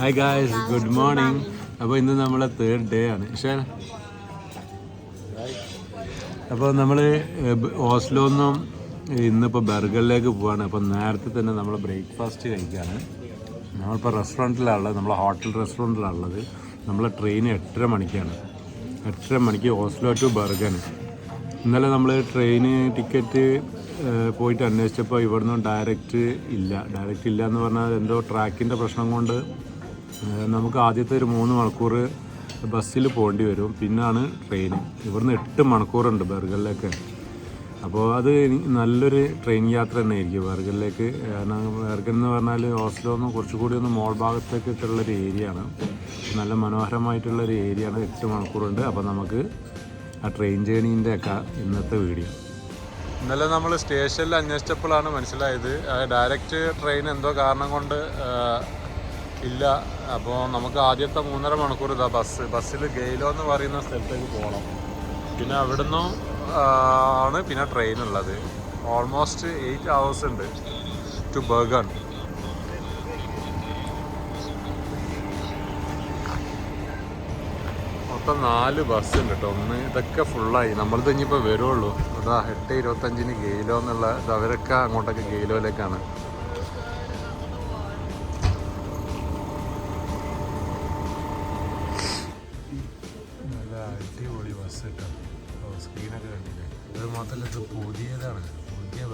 Hi guys good morning അപ്പോൾ ഇന്ന് നമ്മളെ തേർഡ് ഡേ ആണ്. പക്ഷേ അപ്പോൾ നമ്മൾ ഹോസ്റ്റലിൽ നിന്നും ഇന്നിപ്പോൾ ബർഗറിലേക്ക് പോവാണ്. അപ്പോൾ നേരത്തെ തന്നെ നമ്മൾ ബ്രേക്ക്ഫാസ്റ്റ് കഴിക്കുകയാണ് നമ്മളിപ്പോൾ റെസ്റ്റോറന്റിലാണ് ഉള്ളത് നമ്മളെ ഹോട്ടൽ റെസ്റ്റോറന്റിലാണ് ഉള്ളത് നമ്മളെ ട്രെയിൻ എട്ടര മണിക്കാണ്. എട്ടര മണിക്ക് ഓസ്ലോ ടു ബർഗൻ ഇന്നലെ നമ്മൾ ട്രെയിന് ടിക്കറ്റ് പോയിട്ട് അന്വേഷിച്ചപ്പോൾ ഇവിടുന്ന് ഡയറക്റ്റ് ഇല്ല. ഡയറക്റ്റ് ഇല്ല എന്ന് പറഞ്ഞാൽ എന്തോ ട്രാക്കിന്റെ പ്രശ്നം കൊണ്ട് നമുക്ക് ആദ്യത്തെ ഒരു മൂന്ന് മണിക്കൂർ ബസ്സിൽ പോകേണ്ടി വരും. പിന്നാണ് ട്രെയിൻ. ഇവിടുന്ന് എട്ട് മണിക്കൂറുണ്ട് ബർഗറിലേക്ക് അപ്പോൾ അത് നല്ലൊരു ട്രെയിൻ യാത്ര തന്നെ ആയിരിക്കും ബർഗറിലേക്ക് കാരണം ബർഗർ എന്ന് പറഞ്ഞാൽ ഓസ്ലോ ഒന്ന് കുറച്ചുകൂടി ഒന്ന് മോൾ ഭാഗത്തേക്കൊക്കെ ഒരു ഏരിയ ആണ് നല്ല മനോഹരമായിട്ടുള്ളൊരു ഏരിയ ആണ് എട്ട് മണിക്കൂറുണ്ട്. അപ്പോൾ നമുക്ക് ആ ട്രെയിൻ ജേണീന്റെ ഒക്കെ ഇന്നത്തെ വീഡിയോ. ഇന്നലെ നമ്മൾ സ്റ്റേഷനിൽ അന്വേഷിച്ചപ്പോഴാണ് മനസ്സിലായത്. ഡയറക്റ്റ് ട്രെയിൻ എന്തോ കാരണം കൊണ്ട് ഇല്ല അപ്പോൾ നമുക്ക് ആദ്യത്തെ മൂന്നര മണിക്കൂർ ഇതാ ബസ് ബസ്സിൽ ഗെയിലോ എന്ന് പറയുന്ന സ്ഥലത്തേക്ക് പോകണം പിന്നെ അവിടുന്ന് ആണ് പിന്നെ ട്രെയിൻ ഉള്ളത്. ഓൾമോസ്റ്റ് എയ്റ്റ് അവേഴ്സ് ഉണ്ട് ടു ബർഗൺ മൊത്തം നാല് ബസ് ഉണ്ട് കേട്ടോ ഒന്ന് ഇതൊക്കെ ഫുള്ളായി നമ്മളത് ഇനിയിപ്പോൾ വരുള്ളൂ. അതാ എട്ട് ഇരുപത്തഞ്ചിന് ഗെയിലോ എന്നുള്ള അവരൊക്കെ അങ്ങോട്ടൊക്കെ ഗെയിലോയിലേക്കാണ്.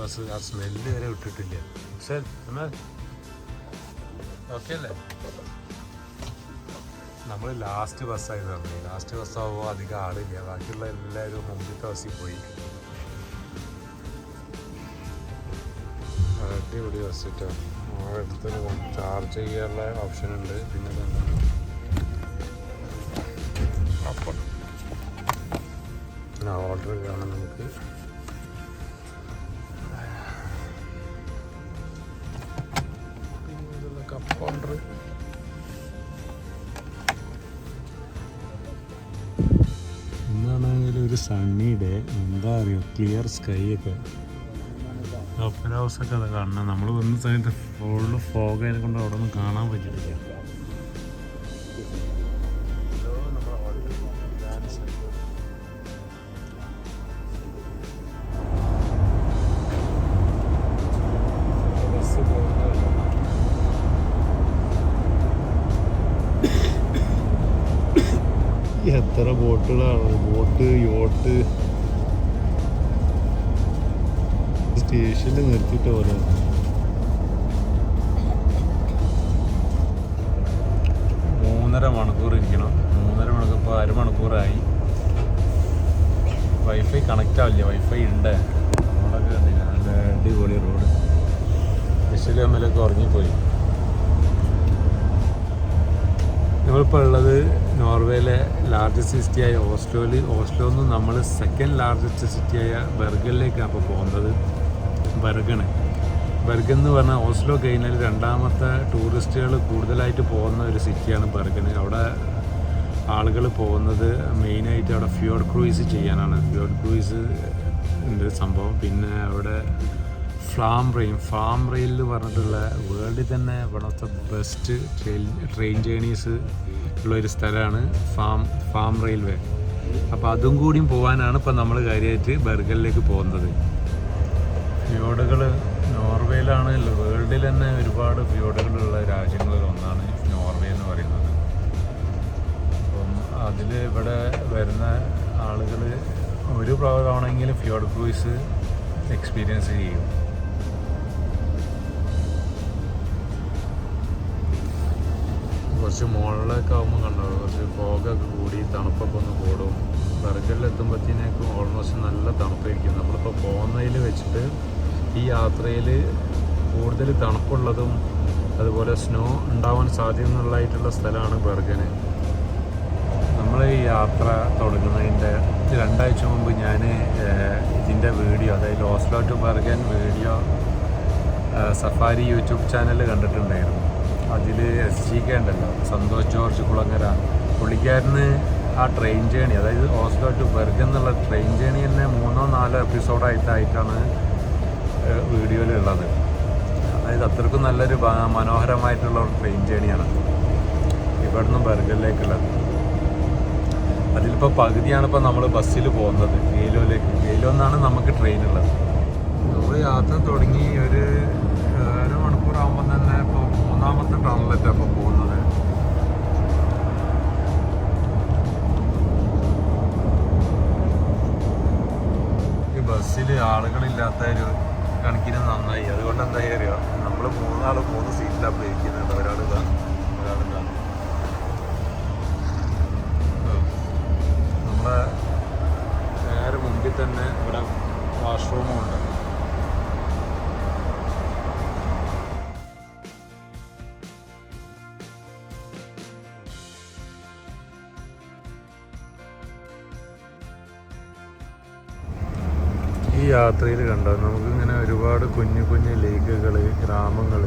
ബസ് ആ സ്മെല്ല് വരെ വിട്ടിട്ടില്ല. ശരി എന്നാൽ ഓക്കെ അല്ലേ? നമ്മൾ ലാസ്റ്റ് ബസ്സായി തന്നെ ലാസ്റ്റ് ബസ്സാകുമ്പോൾ അധികം ആളില്ല. ബാക്കിയുള്ള എല്ലാവരും മുമ്പിലത്തെ ബസ്സിൽ പോയി. അടിപൊളി ബസ് കേട്ടോ അടുത്തൊരു ചാർജ് ചെയ്യാനുള്ള ഓപ്ഷൻ ഉണ്ട്. പിന്നെ? അപ്പം ഓർഡർ കാണാം നമുക്ക്. സണ്ണി ഡേ എന്താ അറിയോ ക്ലിയർ സ്കൈ ഒക്കെ. ഓപ്പൺ ഹൗസ് ഒക്കെ അത് കാണണം. നമ്മൾ വന്ന സമയത്ത് ഫുള്ള് ഫോഗ് ആയതുകൊണ്ട് കൊണ്ട് അവിടെ ഒന്നും കാണാൻ പറ്റില്ല. ബോട്ടുകളാണ് ബോട്ട് യോട്ട്. സ്റ്റേഷനിൽ നിർത്തിയിട്ട് പോലെ. മൂന്നര മണിക്കൂർ ഇരിക്കണം. മൂന്നര മണിക്കൂർ ഇപ്പോൾ അരമണിക്കൂറായി. വൈഫൈ കണക്റ്റ് ആവില്ല. വൈഫൈ ഉണ്ട് നമ്മളൊക്കെ കണ്ടില്ല. നല്ല അടിപൊളി റോഡ്. ബസ്സിൽ തമ്മിലൊക്കെ ഉറങ്ങിപ്പോയി. നമ്മളിപ്പോൾ ഉള്ളത് നോർവേയിലെ ലാർജസ്റ്റ് സിറ്റിയായ ഓസ്ലോയിൽ ഓസ്ലോയിൽ നിന്ന് നമ്മൾ സെക്കൻഡ് ലാർജസ്റ്റ് സിറ്റിയായ ബെർഗനിലേക്കാണ് അപ്പോൾ പോകുന്നത്. ബെർഗണ്. ബെർഗൻ എന്ന് പറഞ്ഞാൽ ഓസ്ലോ കഴിഞ്ഞാൽ രണ്ടാമത്തെ ടൂറിസ്റ്റുകൾ കൂടുതലായിട്ട് പോകുന്ന ഒരു സിറ്റിയാണ് ബെർഗന് അവിടെ ആളുകൾ പോകുന്നത് മെയിനായിട്ട് അവിടെ ഫ്യോഡ് ക്രൂയിസ് ചെയ്യാനാണ്. ഫ്യോഡ് ക്രൂയിസ് ഉണ്ട് സംഭവം. പിന്നെ അവിടെ ഫ്ലാം റെയിൽ ഫാം റെയിൽ എന്ന് പറഞ്ഞിട്ടുള്ള വേൾഡിൽ തന്നെ one of the best train train journeys ഉള്ള ഒരു സ്ഥലമാണ് ഫാം ഫാം റെയിൽവേ അപ്പോൾ അതും കൂടിയും പോകാനാണ് ഇപ്പോൾ നമ്മൾ കാര്യമായിട്ട് ബർഗറിലേക്ക് പോകുന്നത്. ഫ്യോഡുകൾ നോർവേയിലാണ് വേൾഡിൽ തന്നെ ഒരുപാട് ഫ്യോഡുകളുള്ള രാജ്യങ്ങളിൽ ഒന്നാണ് നോർവേ എന്ന് പറയുന്നത്. അപ്പം അതിൽ ഇവിടെ വരുന്ന ആളുകൾ ഒരു പ്രാവണമെങ്കിലും ഫ്യോഡ് ക്രൂയിസ് എക്സ്പീരിയൻസ് ചെയ്യും. കുറച്ച് മുകളിലൊക്കെ ആകുമ്പോൾ കണ്ടോ കുറച്ച് ഫോഗൊക്കെ കൂടി തണുപ്പൊക്കെ ഒന്ന് കൂടും. ബർഗറിലെത്തുമ്പോഴത്തേക്കും ഓൾമോസ്റ്റ് നല്ല തണുപ്പായിരിക്കും. നമ്മളിപ്പോൾ പോകുന്നതിൽ വെച്ചിട്ട് ഈ യാത്രയിൽ കൂടുതൽ തണുപ്പുള്ളതും അതുപോലെ സ്നോ ഉണ്ടാവാൻ സാധ്യതയുള്ളതായിട്ടുള്ള സ്ഥലമാണ് ബർഗന് നമ്മൾ ഈ യാത്ര തുടങ്ങുന്നതിന്റെ രണ്ടാഴ്ച മുമ്പ് ഞാൻ ഇതിന്റെ വീഡിയോ അതായത് Oslo to Bergen video safari YouTube channel കണ്ടിട്ടുണ്ടായിരുന്നു. അതിൽ എസ് ജി സന്തോഷ് ജോർജ് കുളങ്ങര. പുള്ളിക്കാരന് ആ ട്രെയിൻ ജേണി അതായത് ഓസ്ലോ ടു ബെർഗ് എന്നുള്ള ട്രെയിൻ ജേണി തന്നെ മൂന്നോ നാലോ എപ്പിസോഡായിട്ടായിട്ടാണ് വീഡിയോയിലുള്ളത്. അതായത് അത്രക്കും നല്ലൊരു മനോഹരമായിട്ടുള്ള ഒരു ട്രെയിൻ ജേണിയാണ് ഇവിടുന്ന് ബെർഗിലേക്കുള്ളത്. അതിലിപ്പോൾ പകുതിയാണ് ഇപ്പോൾ നമ്മൾ ബസ്സിൽ പോകുന്നത്. ഗെയിലോയിലേക്ക് ഗെയിലോ എന്നാണ് നമുക്ക് ട്രെയിൻ ഉള്ളത്. നമ്മൾ യാത്ര തുടങ്ങി ഒരു അരമണിക്കൂർ മണിക്കൂറാകുമ്പോൾ തന്നെ മൂന്നാമത്തെ ടൗണിലെറ്റാണ് ഇപ്പോൾ പോകുന്നത്. ഈ ബസ്സിൽ ആളുകളില്ലാത്ത ഒരു കണക്കിന് നന്നായി. അതുകൊണ്ട് എന്താ അറിയോ? നമ്മൾ മൂന്നാൾ മൂന്ന് സീറ്റിലാണ് ഇരിക്കുന്നത് ഒരാൾ ഒരാൾ നമ്മളെ നേരെ മുമ്പിൽ തന്നെ ഇവിടെ വാഷ്റൂമും ഉണ്ട്. യാത്രയിൽ കണ്ടത്. നമുക്കിങ്ങനെ ഒരുപാട് കുഞ്ഞു കുഞ്ഞു ലേക്കുകൾ ഗ്രാമങ്ങൾ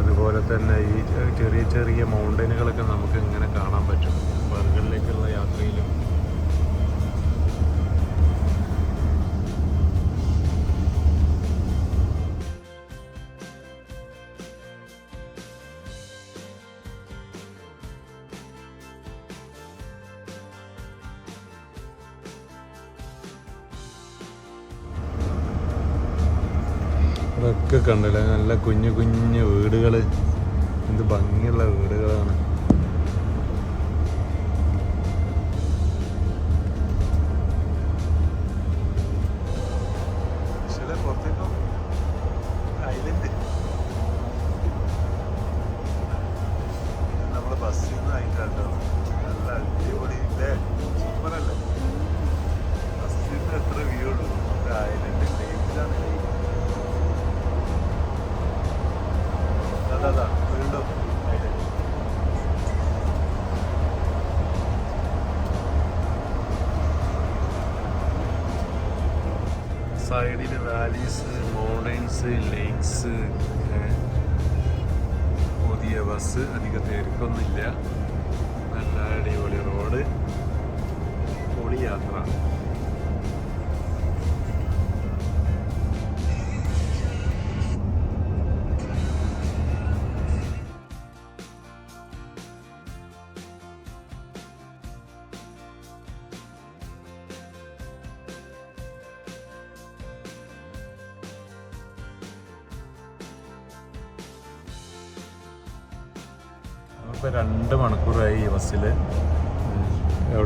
അതുപോലെ തന്നെ ഈ ചെറിയ ചെറിയ മൗണ്ടനുകളൊക്കെ നമുക്ക് ഇങ്ങനെ കാണാൻ പറ്റും. ബർഗറിലേക്കുള്ള യാത്രയിലും കണ്ടില്ലേ? നല്ല കുഞ്ഞു കുഞ്ഞു വാലീസ് മൗണ്ടൈൻസ് ലേക്സ് പുതിയ ബസ് അധികം തിരക്കൊന്നുമില്ല. നല്ല അടിപൊളി റോഡ്. പൊളി യാത്ര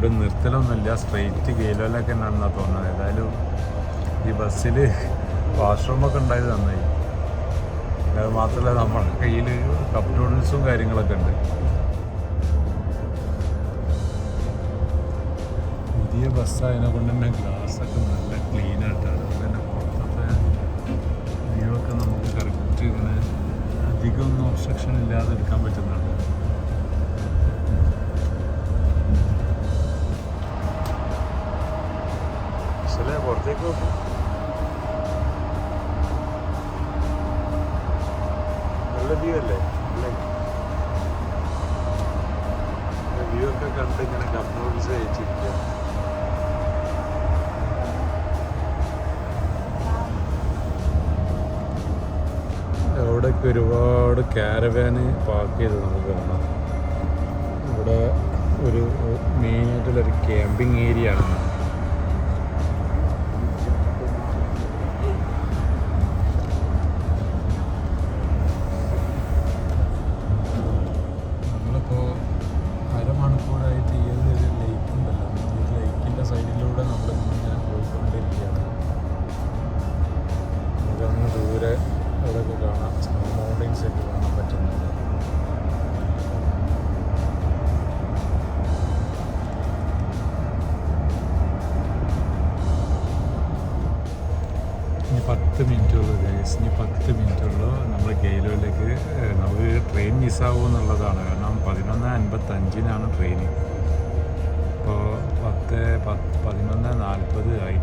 എവിടെ നിർത്തലൊന്നുമില്ല. സ്ട്രെയിറ്റ് ഗെയിലൊക്കെ എന്നാണെന്നാണ് തോന്നുന്നത്. ഏതായാലും ഈ ബസ്സിൽ വാഷ്റൂമൊക്കെ ഉണ്ടായത് നന്നായി. അത് മാത്രമല്ല നമ്മുടെ കയ്യിൽ കപ്പ് നൂഡിൽസും കാര്യങ്ങളൊക്കെ ഉണ്ട്. പുതിയ ബസ്സായതിനെ കൊണ്ട് തന്നെ ഗ്ലാസ്സൊക്കെ നല്ല ക്ലീൻ ആയിട്ടാണ്. അതുകൊണ്ട് തന്നെ പുറത്തത്തെ വ്യൂ ഒക്കെ നമുക്ക് കറക്റ്റ് ഇങ്ങനെ അധികമൊന്നും ഒബ്സ്ട്രക്ഷൻ ഇല്ലാതെ എടുക്കാൻ പറ്റുന്നുണ്ട് നോക്കും നല്ല വ്യൂ അല്ലേ? അല്ലേ വ്യൂ ഒക്കെ കണ്ട് ഇങ്ങനെ കപ്പ് അയച്ചിരിക്കുക അവിടെയൊക്കെ ഒരുപാട് ക്യാരവാന് പാർക്ക് ചെയ്ത് നമുക്ക് കാണാം. ഇവിടെ ഒരു മെയിനായിട്ടുള്ളൊരു ക്യാമ്പിംഗ് ഏരിയ ആണ്.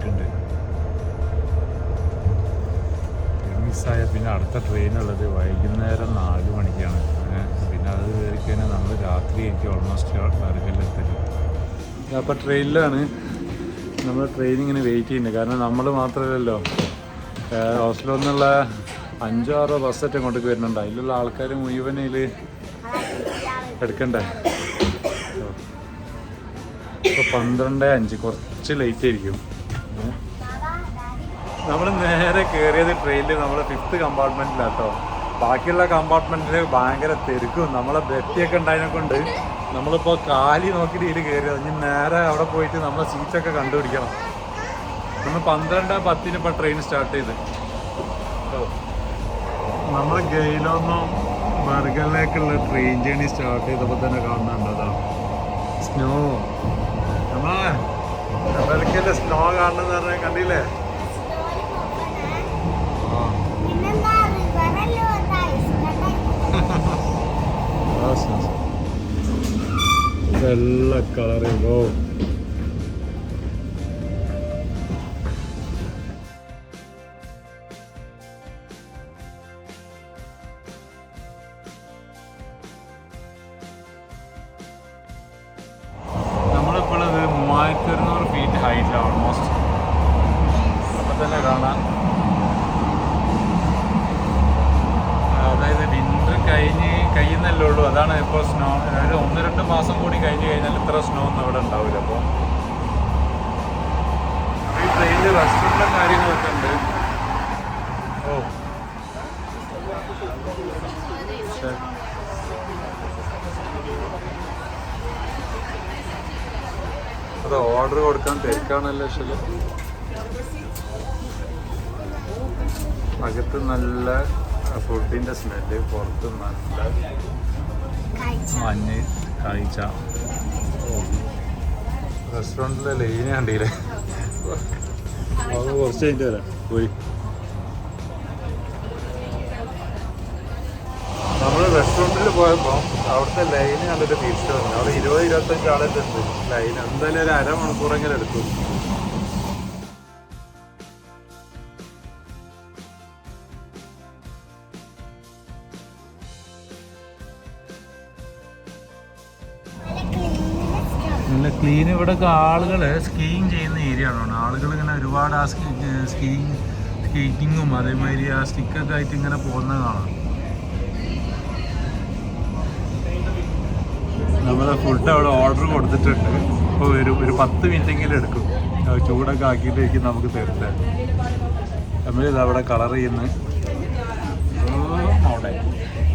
ട്രെയിൻ മിസ്സായ പിന്നെ അടുത്ത ട്രെയിൻ ഉള്ളത് വൈകുന്നേരം നാല് മണിക്കാണ്. പിന്നെ അത് കയറി കഴിഞ്ഞാൽ നമ്മൾ രാത്രി എനിക്ക് ഓൾമോസ്റ്റ് ബർഗറിലെത്തൽ അപ്പോൾ ട്രെയിനിലാണ് നമ്മൾ ട്രെയിൻ ഇങ്ങനെ വെയിറ്റ് ചെയ്യുന്നത്. കാരണം നമ്മൾ മാത്രമല്ലല്ലോ ഹോസ്റ്റലിൽ നിന്നുള്ള അഞ്ചോ ആറോ ബസ്സൊക്കെ ഇങ്ങോട്ടേക്ക് വരുന്നുണ്ട്. അതിലുള്ള ആൾക്കാർ മുഴുവൻ ഇതിൽ എടുക്കണ്ടേ? ഇപ്പോൾ പന്ത്രണ്ട് അഞ്ച്. കുറച്ച് ലേറ്റ് ആയിരിക്കും. നമ്മൾ നേരെ കയറിയത് ട്രെയിനിൽ നമ്മൾ ഫിഫ്ത്ത് കമ്പാർട്ട്മെന്റിലാട്ടോ ബാക്കിയുള്ള കമ്പാർട്ട്മെന്റിൽ ഭയങ്കര തിരക്കും. നമ്മളെ ബെറ്റിയൊക്കെ ഉണ്ടായതിനെ കൊണ്ട് നമ്മളിപ്പോൾ കാലി നോക്കിയിട്ട് ഇതിൽ കയറിയത് ഇനി നേരെ അവിടെ പോയിട്ട് നമ്മളെ സീറ്റൊക്കെ കണ്ടുപിടിക്കണം. നമ്മൾ പന്ത്രണ്ട് പത്തിന് ഇപ്പോൾ ട്രെയിൻ സ്റ്റാർട്ട് ചെയ്ത്. നമ്മൾ ഗെയിലൊന്നും ബർഗറിലേക്കുള്ള ട്രെയിൻ ജേണി സ്റ്റാർട്ട് ചെയ്തപ്പോൾ തന്നെ കാണുന്നുണ്ടോ സ്നോ നമ്മളെ അമേരിക്കയിലെ സ്നോ കാണുന്നെന്ന് പറഞ്ഞാൽ കണ്ടില്ലേ? എല്ലാ പിന്നെന്താ റിവറല്ലോ ഓർഡർ കൊടുക്കാൻ തിരക്കാണല്ലോ ശരി അകത്ത് നല്ല ഫുഡിന്റെ സ്മെല്ല് പുറത്ത് നല്ല മഞ്ഞ് കാഴ്ച. റെസ്റ്റോറന്റിലെ ലൈന കണ്ടില്ലേ? കുറച്ച് കഴിഞ്ഞിട്ട് വരാം. പോയി. നമ്മൾ റെസ്റ്റോറന്റിൽ പോയപ്പോൾ അവിടുത്തെ ലൈൻ കണ്ടിട്ട് തിരിച്ചു വന്നു. അവിടെ ഇരുപത് ഇരുപത്തഞ്ച് ആളൊക്കെ ഉണ്ട് ലൈൻ എന്തായാലും ഒരു അരമണിക്കൂറെങ്കിലും എടുക്കും നല്ല ക്ലീൻ ഇവിടെ ആളുകൾ സ്കീയിങ് ചെയ്യുന്ന ഏരിയ ആണ്. ആളുകൾ ഇങ്ങനെ ഒരുപാട് ആ സ്കീയിങ് സ്കീറ്റിങ്ങും അതേമാതിരി ആ സ്റ്റിക്കൊക്കെ ആയിട്ട് ഇങ്ങനെ പോകുന്നത് കാണാം. നമ്മൾ ഫുഡ് അവിടെ ഓർഡർ കൊടുത്തിട്ടുണ്ട്. ഇപ്പോൾ ഒരു ഒരു പത്ത് മിനിറ്റെങ്കിലും എടുക്കും. ചൂടൊക്കെ ആക്കിയിട്ടേക്ക് നമുക്ക് തരുന്നത് നമ്മളിത് അവിടെ കളർ ചെയ്യുന്നു. അവിടെ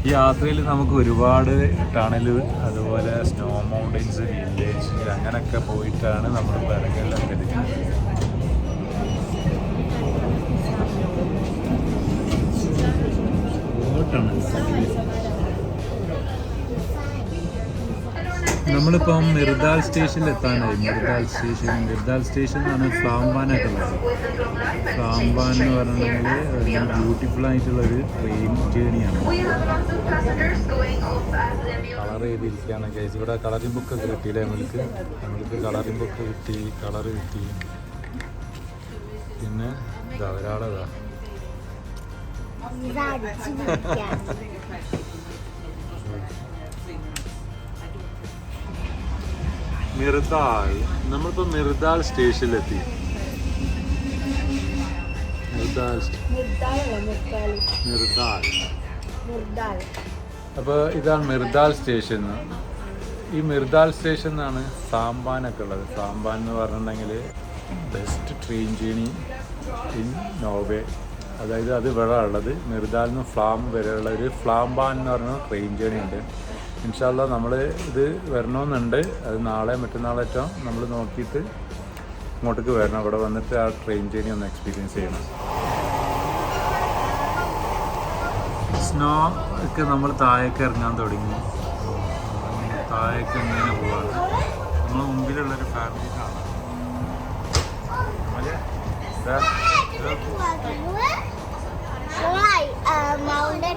ഈ യാത്രയിൽ നമുക്ക് ഒരുപാട് ടണൽ അതുപോലെ സ്നോ മൗണ്ടൻസ് വില്ലേജ് അങ്ങനെയൊക്കെ പോയിട്ടാണ് നമ്മൾ ബർഗറിലൊക്കെ നമ്മളിപ്പം മിർദാൽ സ്റ്റേഷനിൽ എത്താനായി മിർദാൽ സ്റ്റേഷൻ മിർദാൽ സ്റ്റേഷൻ എന്നാണ് ഫ്ലാംബാനൊക്കെ ഉള്ളത് ഫ്ലാംബാൻ എന്ന് പറഞ്ഞിട്ടുണ്ടെങ്കിൽ ബ്യൂട്ടിഫുൾ ആയിട്ടുള്ള ഒരു ട്രെയിൻ ജേണിയാണ് കളർ ചെയ്തിരിക്കുകയാണ് കേസ് ഇവിടെ കളറിംഗ് ബുക്ക് ഒക്കെ കിട്ടിയില്ലേ നമ്മൾക്ക്? നമ്മൾക്ക് കളറിംഗ് ബുക്ക് കിട്ടി കളർ കിട്ടി. പിന്നെ ഇതാ ഒരാളതാ. മിർദാൽ നമ്മളിപ്പോ മിർദാൾ സ്റ്റേഷനിലെത്തി. മിർദാൽ അപ്പോൾ ഇതാണ് മിർദാൽ സ്റ്റേഷൻ ഈ മിർദാൽ സ്റ്റേഷൻ എന്നാണ് സാമ്പാനൊക്കെ ഉള്ളത്. സാമ്പാൻ എന്ന് പറഞ്ഞിട്ടുണ്ടെങ്കിൽ best train journey in Norway അതായത് അത് ഇവിടെ ഉള്ളത് മിർദാൽ നിന്ന് ഫ്ലാം വരെയുള്ള ഒരു ഫ്ലാംബാൻ എന്ന് പറഞ്ഞ ട്രെയിൻ ജേണി ഉണ്ട്. ഇൻഷാല്ല നമ്മൾ ഇത് വരണമെന്നുണ്ട്. അത് നാളെ മറ്റന്നാളേറ്റവും നമ്മൾ നോക്കിയിട്ട് ഇങ്ങോട്ടേക്ക് വരണം. അവിടെ വന്നിട്ട് ആ ട്രെയിൻ ജേണി ഒന്ന് എക്സ്പീരിയൻസ് ചെയ്യണം. സ്നോ ഒക്കെ നമ്മൾ താഴേക്ക് ഇറങ്ങാൻ തുടങ്ങി. താഴേക്ക് ഇങ്ങനെ പോവാണ് നമ്മൾ മുമ്പിലുള്ളൊരു ഫാമിലി കാണാം. മൗണ്ടൻ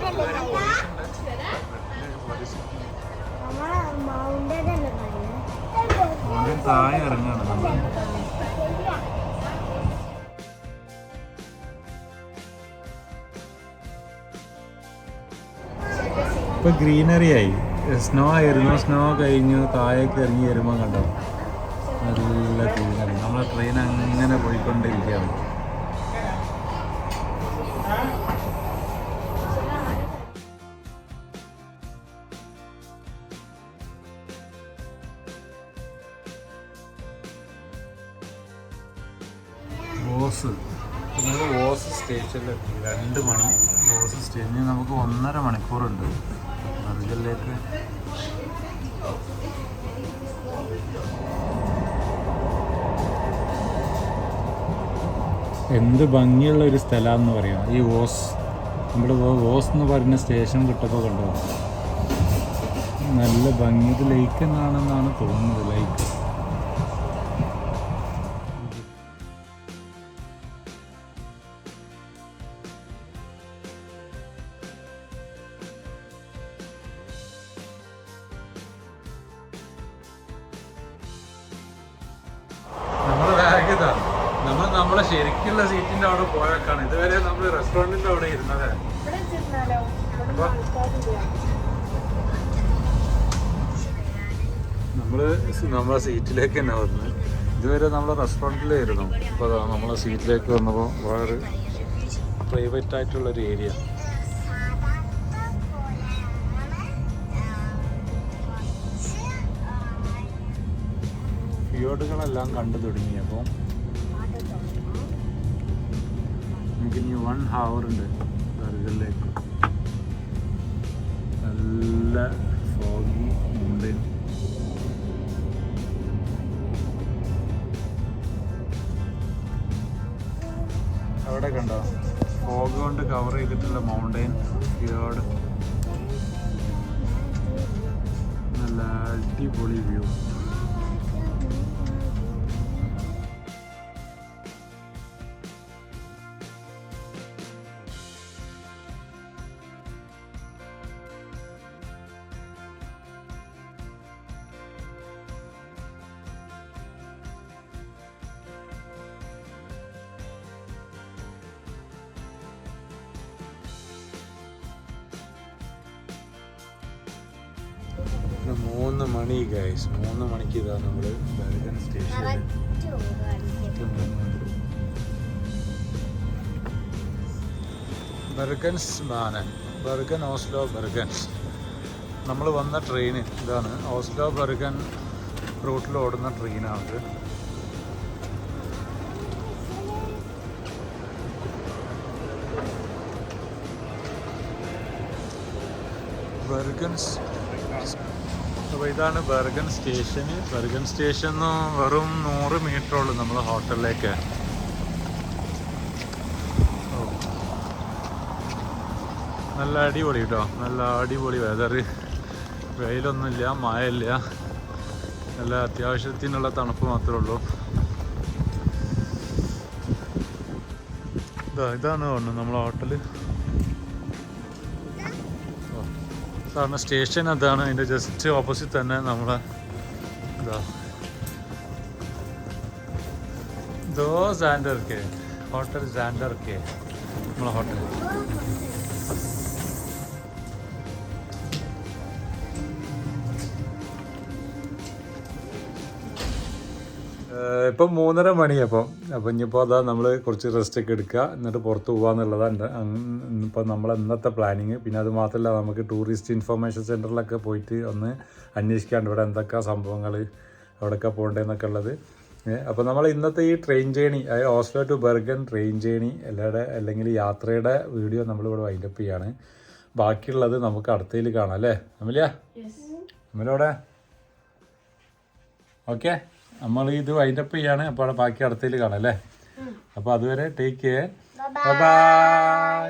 ഇപ്പൊ ഗ്രീനറി ആയി. സ്നോ ആയിരുന്നു. സ്നോ കഴിഞ്ഞു. താഴേക്ക് ഇറങ്ങി വരുമ്പോൾ കണ്ടോ? നല്ല ഗ്രീനറി നമ്മളെ ട്രെയിൻ അങ്ങനെ പോയിക്കൊണ്ടിരിക്കുകയാണ്. നമ്മൾ ഓസ് സ്റ്റേഷനിലെത്തി രണ്ട് മണി. ഓസ് സ്റ്റേഷനിൽ നമുക്ക് ഒന്നര മണിക്കൂറുണ്ട്. മറുകല്ലേക്ക് എന്ത് ഭംഗിയുള്ള ഒരു സ്ഥലമാണെന്ന് പറയാം. ഈ ഓസ് നമ്മൾ ഓസ് എന്ന് പറയുന്ന സ്റ്റേഷൻ കിട്ടപ്പോൾ കണ്ടോ? നല്ല ഭംഗി. ഇത് ലൈക്ക് എന്നാണെന്നാണ് തോന്നുന്നത് ലൈക്ക് ശരിക്കുള്ള സീറ്റിന്റെ അവിടെ പോയേക്കാണ്. ഇതുവരെ നമ്മൾ റെസ്റ്റോറന്റിന്റെ അവിടെ ഇരുന്നത്. നമ്മൾ നമ്മളെ സീറ്റിലേക്ക് തന്നെ വന്നു ഇതുവരെ നമ്മൾ റെസ്റ്റോറന്റിലായിരുന്നു ഇപ്പോൾ നമ്മളെ സീറ്റിലേക്ക് വന്നപ്പോൾ വളരെ പ്രൈവറ്റ് ആയിട്ടുള്ള ഒരു ഏരിയ ഫിയോഡുകളെല്ലാം കണ്ടു തുടങ്ങി ഇനി വൺ ഹവർ ഉണ്ട് ബർഗറിലേക്ക് നല്ല ഫോഗി ഉണ്ട് അവിടെ കണ്ടോ? ഫോഗ് കൊണ്ട് കവർ ചെയ്തിട്ടുള്ള മൗണ്ടൈൻ ഫിയോഡ് നല്ല അടിപൊളി വ്യൂ മണി ഗൈസ് മൂന്ന് മണിക്ക് ഇതാ നമ്മൾ ബർഗൻ ബർഗൻസ് മാനൻ ബർഗൻ ഓസ്ലോ ബർഗൻസ്. നമ്മൾ വന്ന ട്രെയിൻ ഇതാണ്. ഓസ്ലോ ബർഗൻ റൂട്ടിൽ ഓടുന്ന ട്രെയിനാണിത്. ബർഗൻസ് അപ്പോൾ ഇതാണ് ബർഗൻ സ്റ്റേഷൻ ബർഗൻ സ്റ്റേഷൻ വെറും നൂറ് മീറ്റർ ഉള്ളൂ നമ്മൾ ഹോട്ടലിലേക്ക്. നല്ല അടിപൊളി കേട്ടോ നല്ല അടിപൊളി വെതർ വെയിലൊന്നുമില്ല മഴയില്ല. നല്ല അത്യാവശ്യത്തിനുള്ള തണുപ്പ് മാത്രമേ ഉള്ളൂ. ഇതാ ഇതാണ് തോന്നുന്നു നമ്മളെ ഹോട്ടൽ. സാറിന് സ്റ്റേഷൻ അതാണ്. അതിന്റെ ജസ്റ്റ് ഓപ്പോസിറ്റ് തന്നെ നമ്മളെ ഇതാ. ദോ സാൻഡർ കെ ഹോട്ടൽ സാൻഡർ കെ നമ്മളെ ഹോട്ടൽ ഇപ്പം മൂന്നര മണിയപ്പം അപ്പം ഇനിയിപ്പോൾ അതാ നമ്മൾ കുറച്ച് റെസ്റ്റ് ഒക്കെ എടുക്കുക. എന്നിട്ട് പുറത്ത് പോകാന്നുള്ളതാണ് ഇപ്പം നമ്മൾ ഇന്നത്തെ പ്ലാനിങ് പിന്നെ അത് മാത്രമല്ല നമുക്ക് ടൂറിസ്റ്റ് ഇൻഫർമേഷൻ സെന്ററിലൊക്കെ പോയിട്ട് ഒന്ന് അന്വേഷിക്കാണ്ട് ഇവിടെ എന്തൊക്കെ സംഭവങ്ങൾ അവിടെയൊക്കെ പോകേണ്ടതെന്നൊക്കെ ഉള്ളത്. അപ്പോൾ നമ്മൾ ഇന്നത്തെ ഈ ട്രെയിൻ ജേണി അതായത് Oslo to Bergen train journey എല്ലാവരുടെ അല്ലെങ്കിൽ യാത്രയുടെ വീഡിയോ നമ്മളിവിടെ വൈൻഡപ്പ് ചെയ്യാണ്. ബാക്കിയുള്ളത് നമുക്ക് അടുത്തതിൽ കാണാം അല്ലേ? അമലിയ? അമലോടെ? ഓക്കെ നമ്മൾ ഇത് വൈൻഡപ്പ് ചെയ്യാണ്. അപ്പോൾ ബാക്കി അടുത്തതിൽ കാണാം അല്ലേ? അപ്പോൾ അതുവരെ ടേക്ക് കെയർ ബൈ